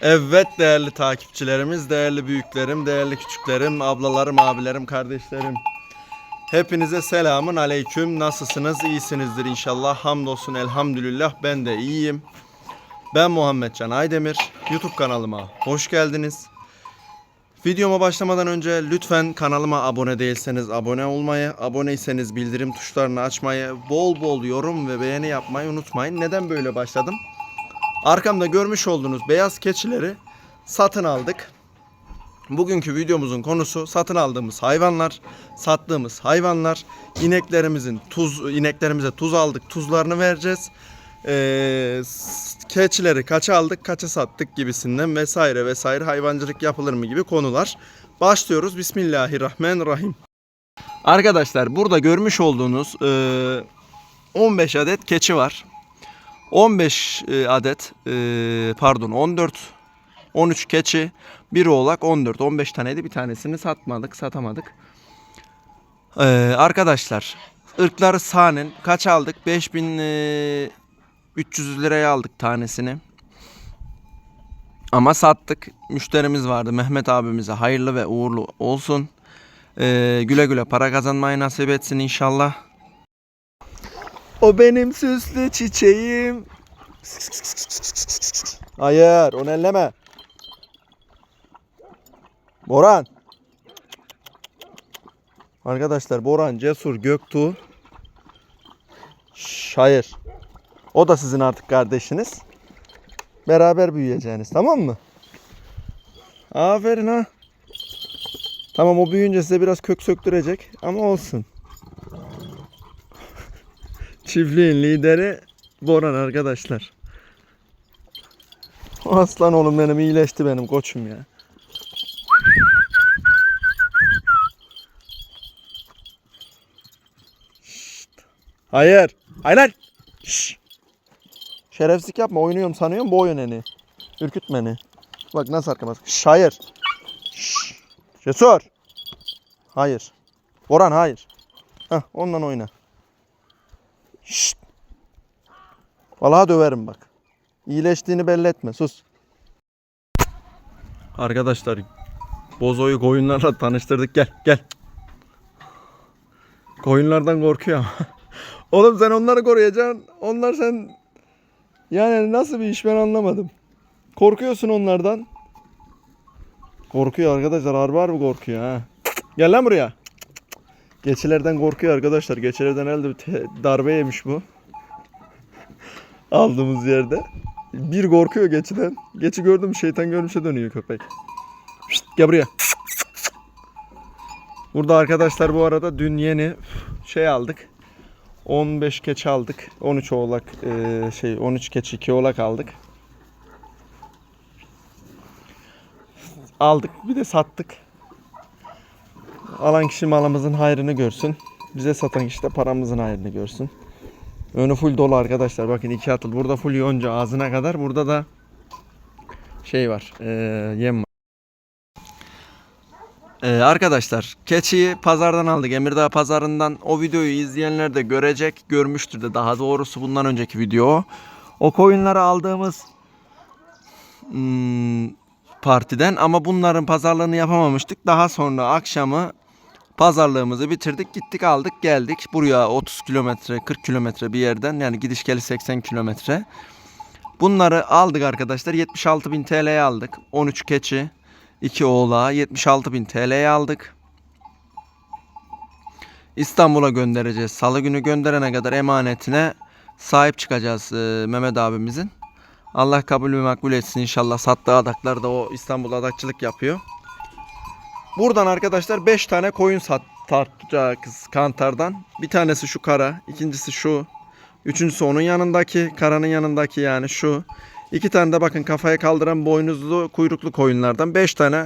Evet değerli takipçilerimiz, değerli büyüklerim, değerli küçüklerim, ablalarım, abilerim, kardeşlerim. Hepinize selamun aleyküm. Nasılsınız? İyisinizdir inşallah. Hamdolsun elhamdülillah ben de iyiyim. Ben Muhammed Can Aydemir. YouTube kanalıma hoş geldiniz. Videoma başlamadan önce lütfen kanalıma abone değilseniz abone olmayı, aboneyseniz bildirim tuşlarını açmayı, bol bol yorum ve beğeni yapmayı unutmayın. Neden böyle başladım? Arkamda görmüş olduğunuz beyaz keçileri satın aldık. Bugünkü videomuzun konusu satın aldığımız hayvanlar, sattığımız hayvanlar, ineklerimizin tuz ineklerimize tuz aldık, tuzlarını vereceğiz. Ee, keçileri kaça aldık, kaça sattık gibisinden vesaire vesaire hayvancılık yapılır mı gibi konular. Başlıyoruz. Bismillahirrahmanirrahim. Arkadaşlar burada görmüş olduğunuz e, 15 adet keçi var. 15 e, adet e, pardon 14 13 keçi, bir oğlak 14 15 taneydi bir tanesini satmadık satamadık. Ee, arkadaşlar ırkları sahnen kaç aldık 5300 liraya aldık tanesini. Ama sattık. Müşterimiz vardı. Mehmet abimize hayırlı ve uğurlu olsun. Ee, güle güle para kazanmayı nasip etsin inşallah. O benim süslü çiçeğim. Hayır, onu elleme. Boran. Arkadaşlar Boran, Cesur, Göktuğ. Şş, hayır. O da sizin artık kardeşiniz. Beraber büyüyeceğiniz tamam mı? Aferin ha. Tamam o büyüyünce size biraz kök söktürecek ama olsun. Çiftliğin lideri Boran arkadaşlar. Aslan oğlum benim iyileşti benim koçum ya. Şşt. Hayır. Hayır lan. Şşt. Şerefsizlik yapma oynuyorum sanıyorum bu oyun eni. Ürküt beni. Bak nasıl arkama. Hayır. Şş. Cesur. Hayır. Boran hayır. Hah ondan oyna. Şşt. Vallahi döverim bak. İyileştiğini belli etme. Sus. Arkadaşlar Bozo'yu koyunlarla tanıştırdık. Gel gel. Koyunlardan korkuyor ama. Oğlum sen onları koruyacaksın. Onlar sen yani nasıl bir iş ben anlamadım. Korkuyorsun onlardan. Korkuyor arkadaşlar. Harbi harbi korkuyor ha. Gel lan buraya. Geçilerden korkuyor arkadaşlar. Geçilerden elde darbe yemiş bu. Aldığımız yerde. Bir korkuyor geçiden. Geçi gördüm şeytan görmüşe dönüyor köpek. Şşt, gel buraya. Burada arkadaşlar bu arada dün yeni şey aldık. 15 keçi aldık. 13 oğlak eee, şey 13 keçi 2 oğlak aldık. Aldık bir de sattık. Alan kişi malımızın hayrını görsün. Bize satan kişi de paramızın hayrını görsün. Önü full dolu arkadaşlar. Bakın iki atıl. Burada full yonca ağzına kadar. Burada da şey var. eee, yem var. Ee, arkadaşlar keçiyi pazardan aldık. Emirdağ pazarından. O videoyu izleyenler de görecek. Görmüştür de daha doğrusu bundan önceki video. O koyunları aldığımız hmm, partiden ama bunların pazarlığını yapamamıştık. Daha sonra akşamı pazarlığımızı bitirdik. Gittik aldık geldik. Buraya 30 kilometre 40 kilometre bir yerden yani gidiş geliş 80 kilometre. Bunları aldık arkadaşlar. 76 bin TL'ye aldık. 13 keçi. 2 oğlağı 76 bin TL'ye aldık. İstanbul'a göndereceğiz. Salı günü gönderene kadar emanetine sahip çıkacağız e, Mehmet abimizin. Allah kabul ve makbul etsin inşallah. Sattığı adaklar da o İstanbul adakçılık yapıyor. Buradan arkadaşlar 5 tane koyun sat tartacağız kantardan. Bir tanesi şu kara, ikincisi şu. Üçüncüsü onun yanındaki, karanın yanındaki yani şu. İki tane de bakın kafaya kaldıran boynuzlu kuyruklu koyunlardan 5 tane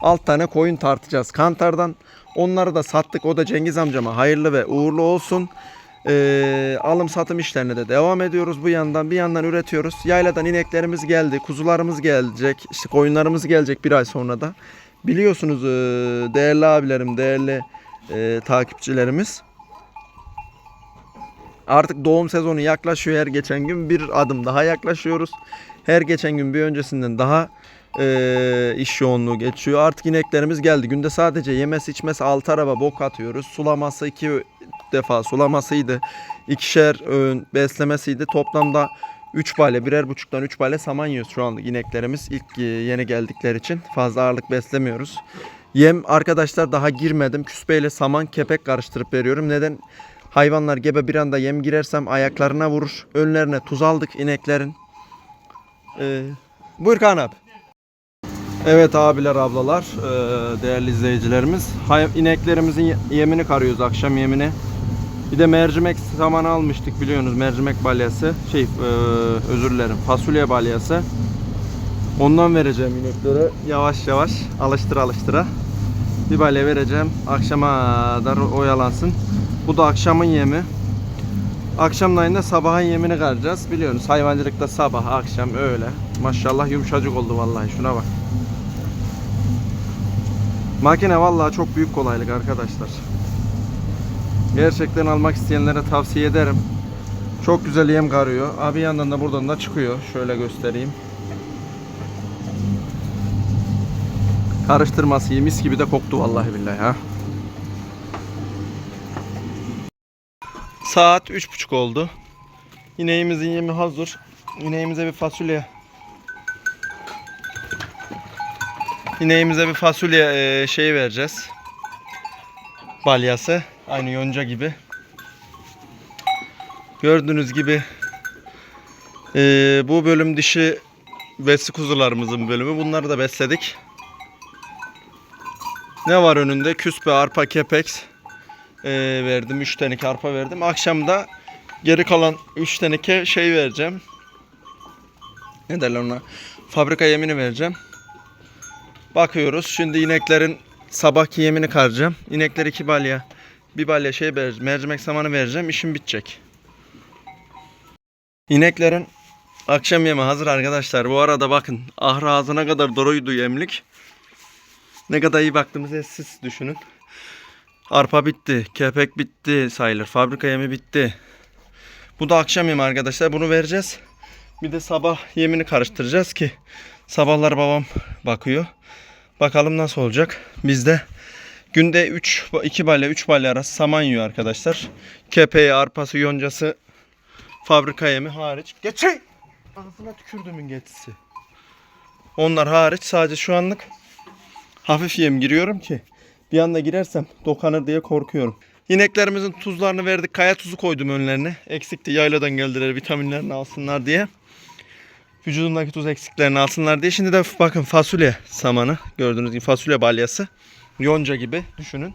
6 tane koyun tartacağız kantardan. Onları da sattık. O da Cengiz amcama hayırlı ve uğurlu olsun. Ee, alım satım işlerine de devam ediyoruz bu yandan. Bir yandan üretiyoruz. Yayladan ineklerimiz geldi. Kuzularımız gelecek. işte koyunlarımız gelecek bir ay sonra da. Biliyorsunuz ee, değerli abilerim, değerli ee, takipçilerimiz. Artık doğum sezonu yaklaşıyor her geçen gün bir adım daha yaklaşıyoruz. Her geçen gün bir öncesinden daha e, iş yoğunluğu geçiyor. Artık ineklerimiz geldi. Günde sadece yemesi içmesi 6 araba bok atıyoruz. Sulaması 2 defa sulamasıydı. İkişer öğün beslemesiydi. Toplamda 3 bale, birer buçuktan 3 bale saman yiyoruz şu anlık ineklerimiz. İlk e, yeni geldikleri için fazla ağırlık beslemiyoruz. Yem arkadaşlar daha girmedim. Küspeyle saman kepek karıştırıp veriyorum. Neden? Hayvanlar gebe bir anda yem girersem ayaklarına vurur. Önlerine tuz aldık ineklerin. Ee, buyur Kaan abi. Evet abiler ablalar ee, değerli izleyicilerimiz. İneklerimizin ye- yemini karıyoruz akşam yemini. Bir de mercimek samanı almıştık biliyorsunuz mercimek balyası. Şey ee, özür dilerim fasulye balyası. Ondan vereceğim ineklere yavaş yavaş alıştıra alıştıra. Bir balya vereceğim. Akşama kadar oyalansın. Bu da akşamın yemi. Akşamlayın da sabahın yemini karacağız. Biliyorsunuz hayvancılıkta sabah, akşam öyle. Maşallah yumuşacık oldu vallahi şuna bak. Makine vallahi çok büyük kolaylık arkadaşlar. Gerçekten almak isteyenlere tavsiye ederim. Çok güzel yem karıyor. Abi yandan da buradan da çıkıyor. Şöyle göstereyim. Karıştırması iyi, mis gibi de koktu vallahi billahi ha. Saat üç buçuk oldu. İneğimizin yemi hazır. İneğimize bir fasulye İneğimize bir fasulye e, şeyi vereceğiz. Balyası. Aynı yonca gibi. Gördüğünüz gibi e, bu bölüm dişi besi kuzularımızın bölümü. Bunları da besledik. Ne var önünde? Küspe, arpa, kepeks e, verdim. 3 teneke arpa verdim. Akşamda geri kalan 3 teneke şey vereceğim. Ne derler ona? Fabrika yemini vereceğim. Bakıyoruz. Şimdi ineklerin sabahki yemini karacağım. İnekler iki balya. Bir balya şey vereceğim. Mercimek samanı vereceğim. İşim bitecek. İneklerin akşam yemi hazır arkadaşlar. Bu arada bakın ahra ağzına kadar doluydu yemlik. Ne kadar iyi baktığımızı siz düşünün. Arpa bitti, kepek bitti sayılır. Fabrika yemi bitti. Bu da akşam yemi arkadaşlar. Bunu vereceğiz. Bir de sabah yemini karıştıracağız ki sabahlar babam bakıyor. Bakalım nasıl olacak. Bizde günde 3 2 balya 3 balya arası saman yiyor arkadaşlar. Kepeği, arpası, yoncası fabrika yemi hariç. Geçey! Ağzına tükürdümün geçisi. Onlar hariç sadece şu anlık hafif yem giriyorum ki bir anda girersem dokanır diye korkuyorum. İneklerimizin tuzlarını verdik. Kaya tuzu koydum önlerine. Eksikti. Yayladan geldiler vitaminlerini alsınlar diye. Vücudundaki tuz eksiklerini alsınlar diye. Şimdi de bakın fasulye samanı. Gördüğünüz gibi fasulye balyası. Yonca gibi düşünün.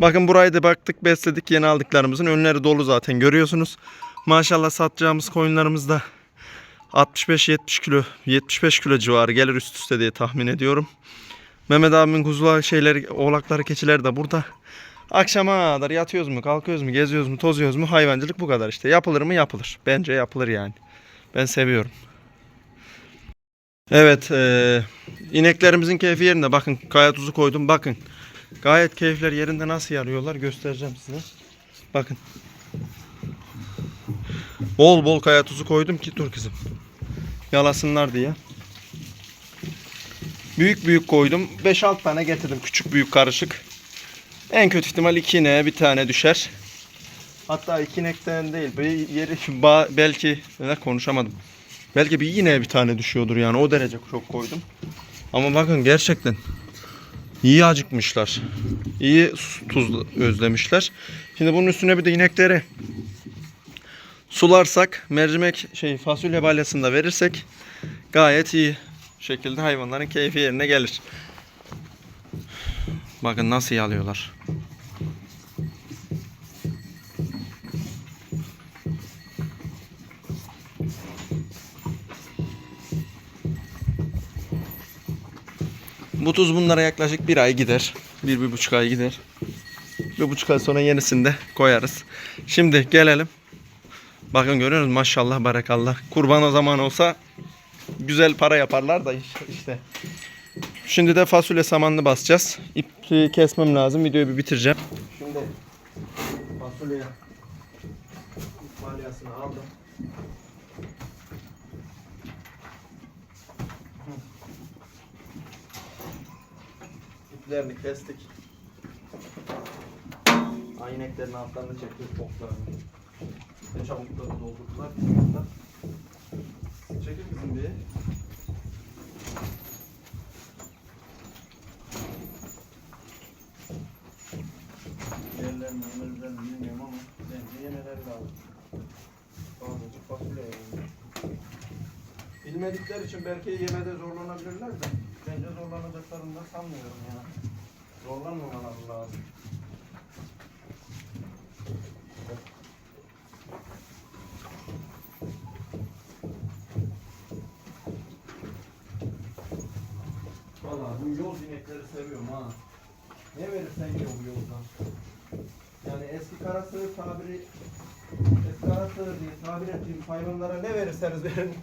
Bakın burayı da baktık besledik. Yeni aldıklarımızın önleri dolu zaten görüyorsunuz. Maşallah satacağımız koyunlarımız da 65-70 kilo 75 kilo civarı gelir üst üste diye tahmin ediyorum. Mehmet abimin kuzular şeyleri, oğlakları, keçileri de burada. Akşama kadar yatıyoruz mu, kalkıyoruz mu, geziyoruz mu, tozuyoruz mu hayvancılık bu kadar işte. Yapılır mı? Yapılır. Bence yapılır yani. Ben seviyorum. Evet, eee, ineklerimizin keyfi yerinde. Bakın kaya tuzu koydum. Bakın. Gayet keyifler yerinde nasıl yarıyorlar göstereceğim size. Bakın. Bol bol kaya tuzu koydum ki dur kızım. Yalasınlar diye. Büyük büyük koydum. 5-6 tane getirdim. Küçük büyük karışık. En kötü ihtimal iki ineğe bir tane düşer. Hatta iki inekten değil. Bir yeri belki konuşamadım. Belki bir ineğe bir tane düşüyordur yani. O derece çok koydum. Ama bakın gerçekten iyi acıkmışlar. İyi tuz özlemişler. Şimdi bunun üstüne bir de inekleri sularsak, mercimek şey fasulye balyasını da verirsek gayet iyi şekilde hayvanların keyfi yerine gelir. Bakın nasıl yalıyorlar. Bu tuz bunlara yaklaşık bir ay gider. Bir, bir buçuk ay gider. Bir buçuk ay sonra yenisini de koyarız. Şimdi gelelim. Bakın görüyor musunuz? Maşallah, barakallah. Kurban o zaman olsa güzel para yaparlar da işte. Şimdi de fasulye samanını basacağız. İpi kesmem lazım. Videoyu bir bitireceğim. Şimdi fasulye balyasını aldım. Diplerini kestik. Ay ineklerin altlarını çektik boklarını. Ne çabuk da doldurdular. Çekil bizim bir. Yerlerini yemezlerini bilmiyorum ama bence yemeleri lazım. Azıcık fasulye yiyelim. Bilmedikleri için belki yemede zorlanabilirler de zorlanacaklarını da sanmıyorum ya. Zorlanmamaları lazım. Valla bu yoz inekleri seviyorum ha. Ne verirsen ye bu yoldan. Yani eski kara tabiri eski kara diye tabir ettiğim hayvanlara ne verirseniz verin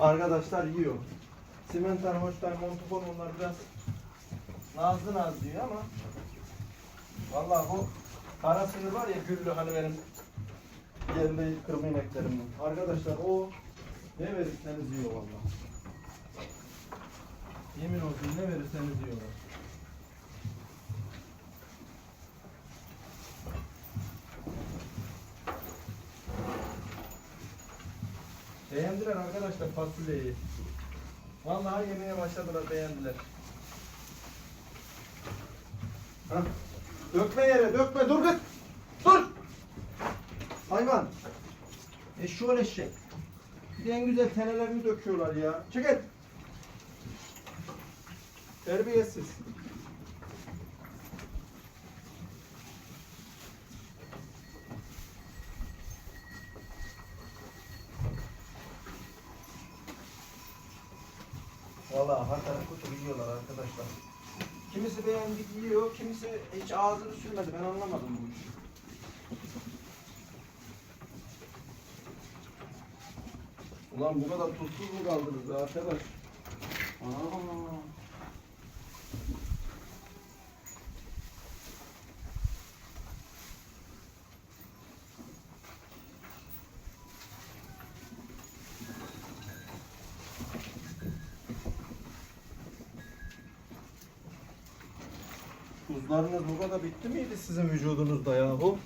arkadaşlar yiyor. Simental, hoştan, montufon onlar biraz nazlı naz diyor ama Vallahi bu kara sığır var ya güllü hani benim yerli kırmızı ineklerimden. Arkadaşlar o ne verirseniz yiyor vallahi. Yemin olsun ne verirseniz yiyorlar. Beğendiler arkadaşlar fasulyeyi. Vallahi yemeye başladılar beğendiler. Hah. Dökme yere dökme dur kız. Dur. Hayvan. Eşşoğlu eşek. Bir en güzel tenelerini döküyorlar ya. Çekil. Terbiyesiz. Vallahi hakikaten kutu yiyorlar arkadaşlar. Kimisi beğendik yiyor, kimisi hiç ağzını sürmedi. Ben anlamadım bu işi. Ulan bu kadar tuzsuz mu kaldınız arkadaş? Aa. Tuzlarınız bu kadar bitti miydi sizin vücudunuzda yahu?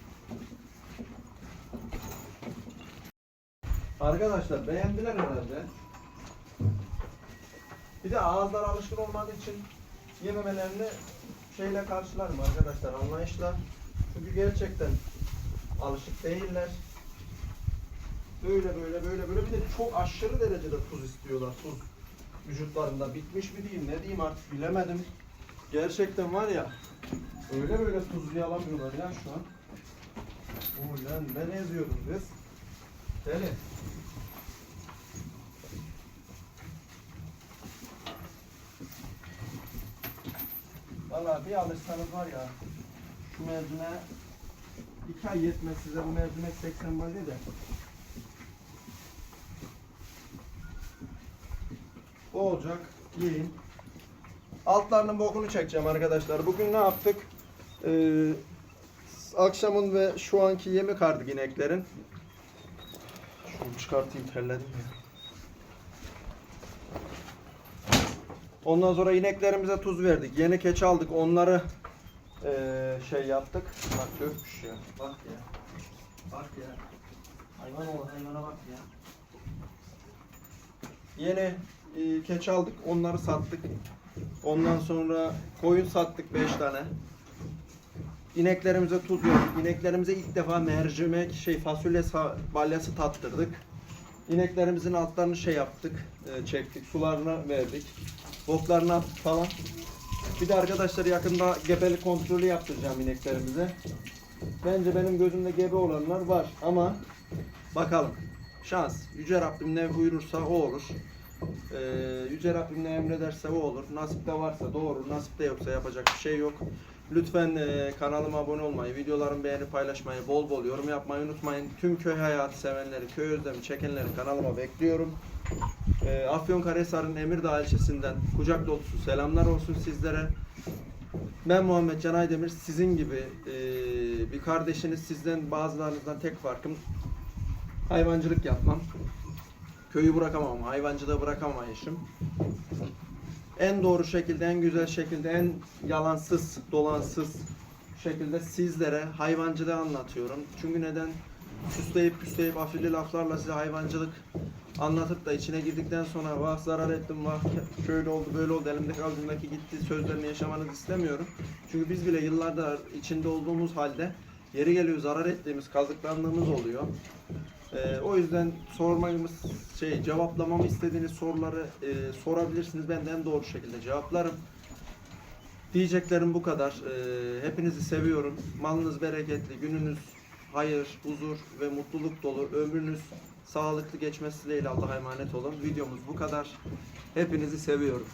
Arkadaşlar beğendiler herhalde. Bir de ağızlar alışkın olmadığı için yememelerini şeyle karşılarım arkadaşlar anlayışla. Çünkü gerçekten alışık değiller. Böyle böyle böyle böyle bir de çok aşırı derecede tuz istiyorlar. Tuz vücutlarında bitmiş mi diyeyim ne diyeyim artık bilemedim. Gerçekten var ya öyle böyle tuzlayalamıyorlar ya şu an. Ulan ben eziyordum kız. Deli. Valla bir alırsanız var ya şu mezune iki ay yetmez size bu mercimek 80 balya de. O olacak. Yiyin. Altlarının bokunu çekeceğim arkadaşlar. Bugün ne yaptık? Ee, akşamın ve şu anki yemi kardık ineklerin. Şunu çıkartayım terledim ya. Ondan sonra ineklerimize tuz verdik. Yeni keçi aldık. Onları eee, şey yaptık. Bak dökmüş ya. Bak ya. Bak ya. Hayvan ol hayvana bak ya. Yeni eee, keçi aldık. Onları sattık. Ondan sonra koyun sattık 5 tane. İneklerimize tuz verdik. İneklerimize ilk defa mercimek, şey fasulye balyası tattırdık. İneklerimizin altlarını şey yaptık, e, çektik, sularını verdik. Boklarını attık falan. Bir de arkadaşlar yakında gebelik kontrolü yaptıracağım ineklerimize. Bence benim gözümde gebe olanlar var ama bakalım. Şans. Yüce Rabbim ne buyurursa o olur. Ee, Yüce Rabbim ne emrederse o olur. Nasipte varsa doğru, nasipte yoksa yapacak bir şey yok. Lütfen e, kanalıma abone olmayı, videolarımı beğenip paylaşmayı, bol bol yorum yapmayı unutmayın. Tüm köy hayatı sevenleri, köy özlemi çekenleri kanalıma bekliyorum. E, Afyonkarahisar'ın Emirdağ ilçesinden kucak dolusu selamlar olsun sizlere. Ben Muhammed Can Aydemir. Sizin gibi e, bir kardeşiniz. Sizden bazılarınızdan tek farkım hayvancılık yapmam. Köyü bırakamam, hayvancılığı bırakamam işim. en doğru şekilde, en güzel şekilde, en yalansız, dolansız şekilde sizlere hayvancılığı anlatıyorum. Çünkü neden? Süsleyip püsleyip afilli laflarla size hayvancılık anlatıp da içine girdikten sonra vah zarar ettim, vah şöyle oldu, böyle oldu, elimdeki avucumdaki gitti sözlerini yaşamanızı istemiyorum. Çünkü biz bile yıllardır içinde olduğumuz halde yeri geliyor zarar ettiğimiz, kazıklandığımız oluyor. Ee, o yüzden sormamız şey cevaplamamı istediğiniz soruları e, sorabilirsiniz. Ben de en doğru şekilde cevaplarım. Diyeceklerim bu kadar. Ee, hepinizi seviyorum. Malınız bereketli, gününüz hayır, huzur ve mutluluk dolu. Ömrünüz sağlıklı geçmesi dileğiyle Allah'a emanet olun. Videomuz bu kadar. Hepinizi seviyorum.